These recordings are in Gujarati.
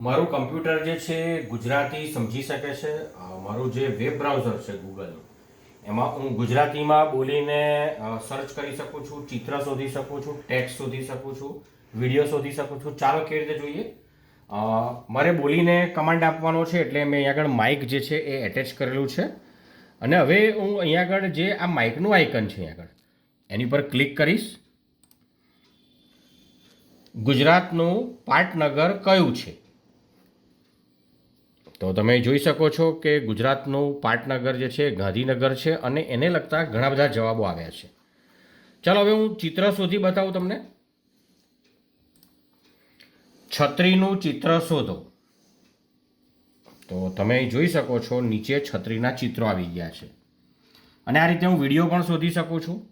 મારું કમ્પ્યુટર જે છે, ગુજરાતી સમજી શકે છે. મારું જે વેબ બ્રાઉઝર છે ગૂગલનું એમાં હું ગુજરાતીમાં બોલીને સર્ચ કરી શકું છું, ચિત્ર શોધી શકું છું ટેક્સ્ટ શોધી શકું છું વીડિયો શોધી શકું છું. ચાલો કેવી રીતે જોઈએ? મારે બોલીને કમાન્ડ આપવાનો છે એટલે મેં અહીંયા આગળ માઇક જે છે એ એટેચ કરેલું છે. અને હવે હું અહીંયા આગળ જે આ માઇકનું આઇકન છે અહીંયા આગળ, એની પર ક્લિક કરીશ. ગુજરાતનું પાટનગર કયું છે? તો તમે જોઈ શકો છો કે ગુજરાતનું પાટનગર જે છે, ગાંધીનગર છે અને એને લગતા ઘણા બધા જવાબો આવ્યા છે. ચાલો હવે હું ચિત્ર શોધી બતાવું તમને. છત્રીનું ચિત્ર શોધો. તો તમે જોઈ શકો છો નીચે છત્રીના ચિત્રો આવી ગયા છે. અને આ રીતે હું વીડિયો પણ શોધી શકું છું.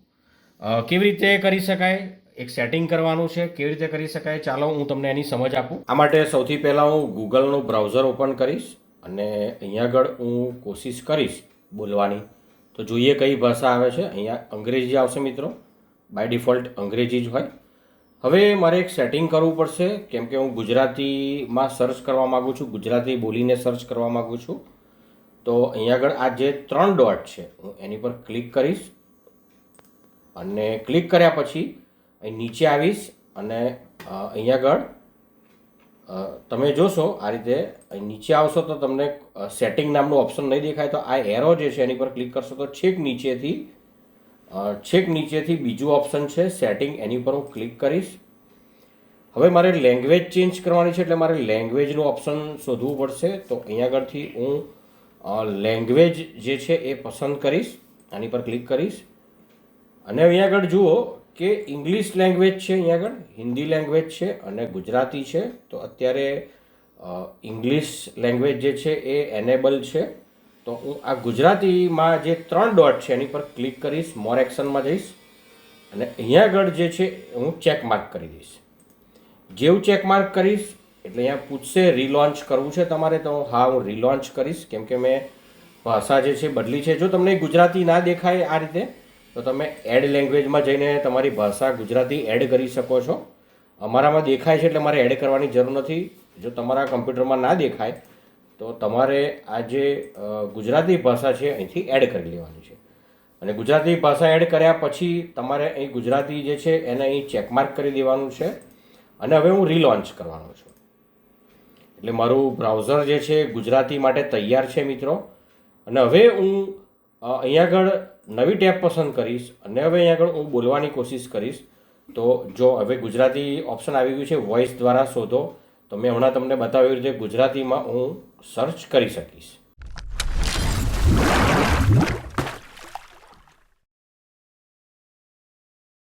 કેવી રીતે કરી શકાય? એક સેટિંગ કરવાનું છે. કેવી રીતે કરી શકાય? ચાલો હું તમને એની સમજ આપું. આ માટે સૌથી પહેલાં હું ગૂગલનું બ્રાઉઝર ઓપન કરીશ. અને અહીંયા આગળ હું કોશિશ કરીશ બોલવાની. તો જોઈએ કઈ ભાષા આવે છે. અહીંયા અંગ્રેજી આવશે મિત્રો. બાય ડિફોલ્ટ અંગ્રેજી જ હોય. હવે મારે એક સેટિંગ કરવું પડશે. કેમ કે હું ગુજરાતીમાં સર્ચ કરવા માગું છું. ગુજરાતી બોલીને સર્ચ કરવા માગું છું. તો અહીંયા આગળ આ જે ત્રણ ડોટ છે, હું એની પર ક્લિક કરીશ. અને ક્લિક કર્યા પછી અહીં નીચે આવીશ. અને અહીંયા આગળ તમે જોશો, આ રીતે નીચે આવશો તો તમને સેટિંગ નામનું ઓપ્શન નહીં દેખાય તો આ એરો જે છે એની પર ક્લિક કરશો તો છેક નીચેથી છેક નીચેથી બીજું ઓપ્શન છે સેટિંગ એની પર હું ક્લિક કરીશ. હવે મારે લેંગ્વેજ ચેન્જ કરવાની છે એટલે મારે લેંગ્વેજનું ઓપ્શન શોધવું પડશે. તો અહીંયા આગળથી હું લેંગ્વેજ જે છે એ પસંદ કરીશ, આની પર ક્લિક કરીશ. અને અહીંયા આગળ જુઓ કે ઇંગ્લિશ લેંગ્વેજ છે અહીંયા આગળ, હિન્દી લેંગ્વેજ છે અને ગુજરાતી છે. તો અત્યારે ઇંગ્લિશ લેંગ્વેજ જે છે એ એનેબલ છે. તો હું આ ગુજરાતીમાં જે ત્રણ ડોટ છે એની પર ક્લિક કરીશ મોર એક્શનમાં જઈશ. અને અહીંયા આગળ જે છે, હું ચેક માર્ક કરી દઈશ. જેવું ચેક માર્ક કરીશ, એટલે અહીંયા પૂછશે રીલોન્ચ કરવું છે તમારે, તો હા, હું રીલોન્ચ કરીશ. કેમ કે મેં ભાષા જે છે બદલી છે. જો તમને ગુજરાતી ના દેખાય આ રીતે તો તમે એડ લેંગ્વેજમાં જઈને તમારી ભાષા ગુજરાતી એડ કરી શકો છો. અમારામાં દેખાય છે એટલે મારે એડ કરવાની જરૂર નથી. જો તમારા કમ્પ્યુટરમાં ના દેખાય, તો તમારે આ જે ગુજરાતી ભાષા છે અહીંથી એડ કરી લેવાની છે. અને ગુજરાતી ભાષા એડ કર્યા પછી તમારે અહીં ગુજરાતી જે છે એને અહીં ચેકમાર્ક કરી દેવાનું છે. અને હવે હું રીલોન્ચ કરવાનો છું. એટલે મારું બ્રાઉઝર જે છે ગુજરાતી માટે તૈયાર છે મિત્રો. અને હવે હું અહીંયા આગળ નવી ટેબ પસંદ કરીશ અને હવે અહીંયા આગળ હું બોલવાની કોશિશ કરીશ. તો જો હવે ગુજરાતી ઓપ્શન આવી ગયું છે વોઇસ દ્વારા શોધો, તો મેં હમણાં તમને બતાવ્યું રીતે ગુજરાતીમાં હું સર્ચ કરી શકીશ.